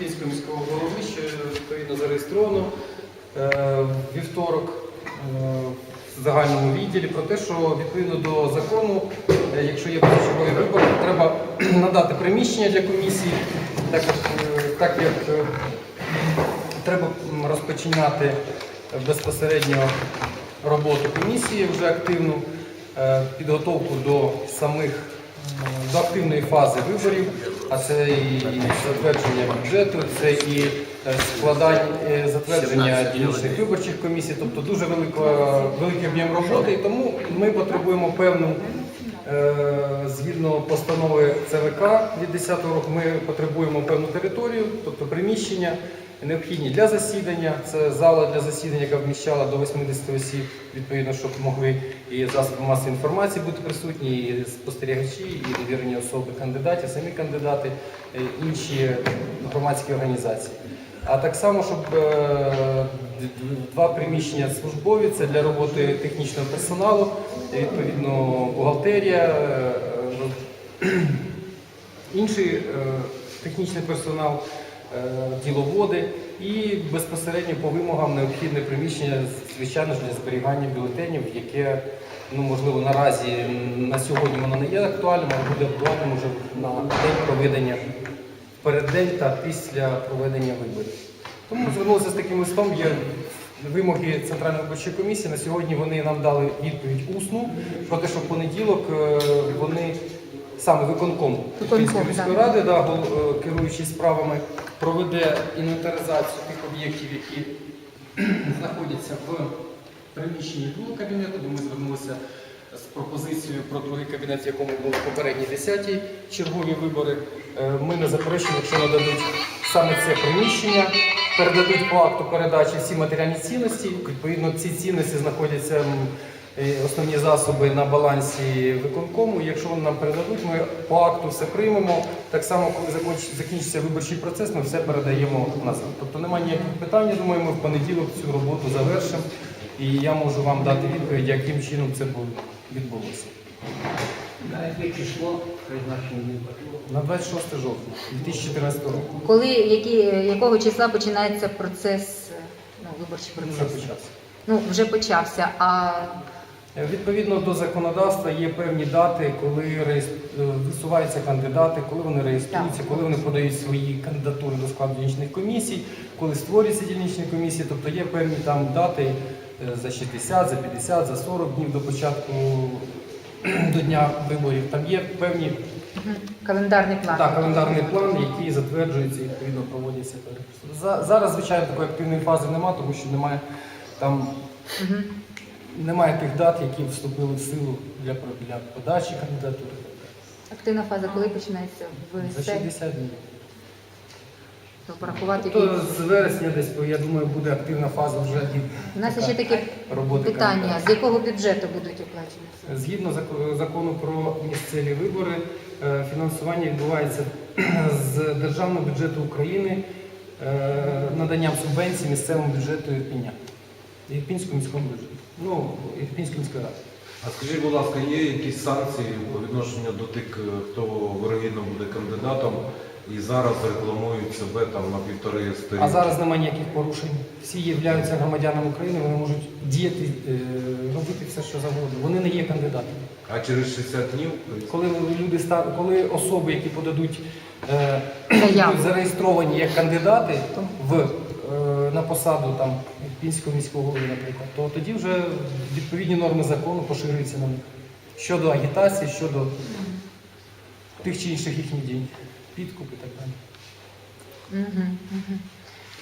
Ірпінського міського голови, що відповідно зареєстровано е, вівторок е, в загальному відділі про те, що відповідно до закону, е, якщо є позачергові вибори, треба надати приміщення для комісії, так, так як треба розпочинати безпосередньо роботу комісії вже активну, підготовку до самих до активної фази виборів, а це і затвердження бюджету, це і е, складання е, затвердження дільничних виборчих комісій, тобто дуже велика, великий об'єм роботи, і тому ми потребуємо певну. Е, Згідно постанови ЦВК від 10 року, ми потребуємо певну територію, тобто приміщення необхідні для засідання. Це зала для засідання, яка вміщала до 80 осіб, відповідно, щоб могли і засоби масової інформації бути присутні, і спостерігачі, і довірені особи кандидатів, самі кандидати, е, інші громадські організації. А так само, щоб е, два приміщення службові це для роботи технічного персоналу, відповідно бухгалтерія, е, інший е, технічний персонал, діловоди. І безпосередньо по вимогам необхідне приміщення, звичайно ж, для зберігання бюлетенів, яке ну, можливо наразі на сьогодні воно не є актуальним, але буде актуальним вже на день проведення переддень та після проведення виборів. Тому звернулися з таким листом. Є вимоги Центральної виборчої комісії. На сьогодні вони нам дали відповідь усну про те, що в понеділок е, вони саме виконком Київської міської ради, да, е, керуючий справами, проведе інвентаризацію тих об'єктів, які знаходяться в приміщенні другого кабінету, бо ми звернулися з пропозицією про другий кабінет, в якому були попередні 10-ті чергові вибори. Е, Ми не заперечуємо, якщо нададуть саме це приміщення, передадуть по акту передачі всі матеріальні цінності. Відповідно, ці цінності знаходяться е, основні засоби на балансі виконкому. Якщо вони нам передадуть, ми по акту все приймемо. Так само, коли закінчиться виборчий процес, ми все передаємо назад. Тобто немає ніяких питань. Думаю, ми в понеділок цю роботу завершимо. І я можу вам дати відповідь, яким чином це бу- відбулося. На яке число призначено? На 26 жовтня 2014 року. Коли, які, якого числа починається процес, ну, виборчий вже процес? почався. Ну, вже почався, а Е, Відповідно до законодавства є певні дати, коли реєс- е, висуваються кандидати, коли вони реєструються, коли вони подають свої кандидатури до складу дільничних комісій, коли створюються дільничні комісії, тобто є певні там дати за 60, за 50, за 40 днів до початку до дня виборів. Там є певні календарний план. так, календарний план, який затверджується і відповідно проводяться. За- Зараз, звичайно, такої активної фази немає, тому що немає там Мгм. немає тих дат, які вступили в силу для, для подачі кандидатури. Активна фаза коли починається? За В 60 днів. То порахувати Тобто які- з вересня десь, я думаю, буде активна фаза вже і У нас ще таке роботи питання, з якого бюджету будуть оплачені? Згідно закону про місцеві вибори, е, фінансування відбувається з державного бюджету України е, наданням субвенцій місцевому бюджету Ірпіня. Ірпінському міському бюджету. Ну, Ірпінської міської ради. А скажіть, будь ласка, є якісь санкції по відношенню до тих, е, хто вирогідно буде кандидатом і зараз рекламують себе там на півтори сторінки? А зараз немає ніяких порушень. Всі являються громадянами України, вони можуть діяти, е, робити все, що завгодно. Вони не є кандидатами. А через 60 днів Коли люди ста- коли особи, які подадуть е, Заяву. будуть зареєстровані як кандидати в е, на посаду там пінського міського голови, наприклад, то тоді вже відповідні норми закону поширюються на них щодо агітації, щодо тих чи інших їхніх дій, підкуп і так далі.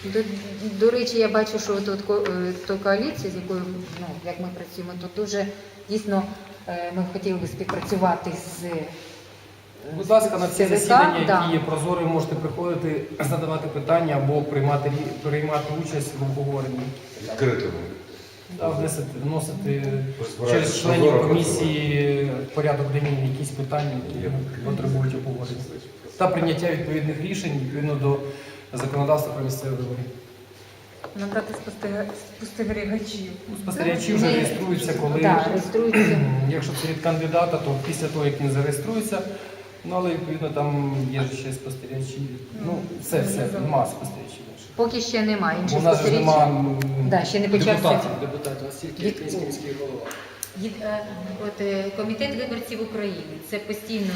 До, до речі, я бачу, що тут е, то коаліція, з якою ну, як ми працюємо, то дуже дійсно е, ми хотіли би співпрацювати з Будь ласка, на ці засідання, да. які є прозорі, можете приходити, задавати питання або приймати приймати участь в обговоренні. відкритими. Та вносити, вносити через членів комісії в порядок денний якісь питання, які потребують обговорення. Та прийняття відповідних рішень відповідно до законодавства про місцеві вибори. Набрати спостеріга- спостерігачів. Спостерігачі вже реєструються, коли Да, реєструються. якщо це від кандидата, то після того, як він зареєструється, Ну, але відповідно там є ще спостерігачі. Ну, все, все, нема спостерігачів. Поки ще немає. Інших у нас же ж нема м, Да, ще не почався. депутатів, депутатів, у нас тільки Від- Київський міський голова. Е, От е, комітет виборців України. Це постійно.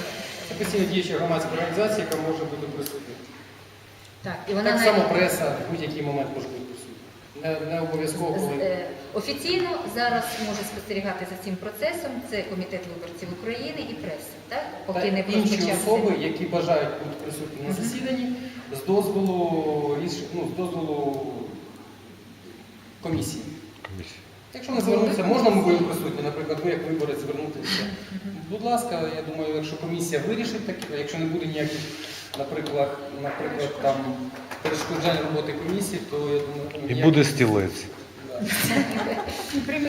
Це постійно діюча громадська організація, яка може бути присутня. Так, і вона Так само навіть- преса в будь-який момент може бути. Не, не обов'язково, е, Офіційно зараз може спостерігати за цим процесом. Це комітет виборців України і преса, так? Поки Та не інші особи, які бажають бути присутні на засіданні, з дозволу ну, з дозволу комісії. Якщо не звернутися, можна ми будемо присутні, наприклад, ви як виборець звернутися. Будь ласка, я думаю, якщо комісія вирішить таке, якщо не буде ніяких, наприклад, наприклад, там перешкоджань роботи комісії, то я думаю, І буде стілець. Да.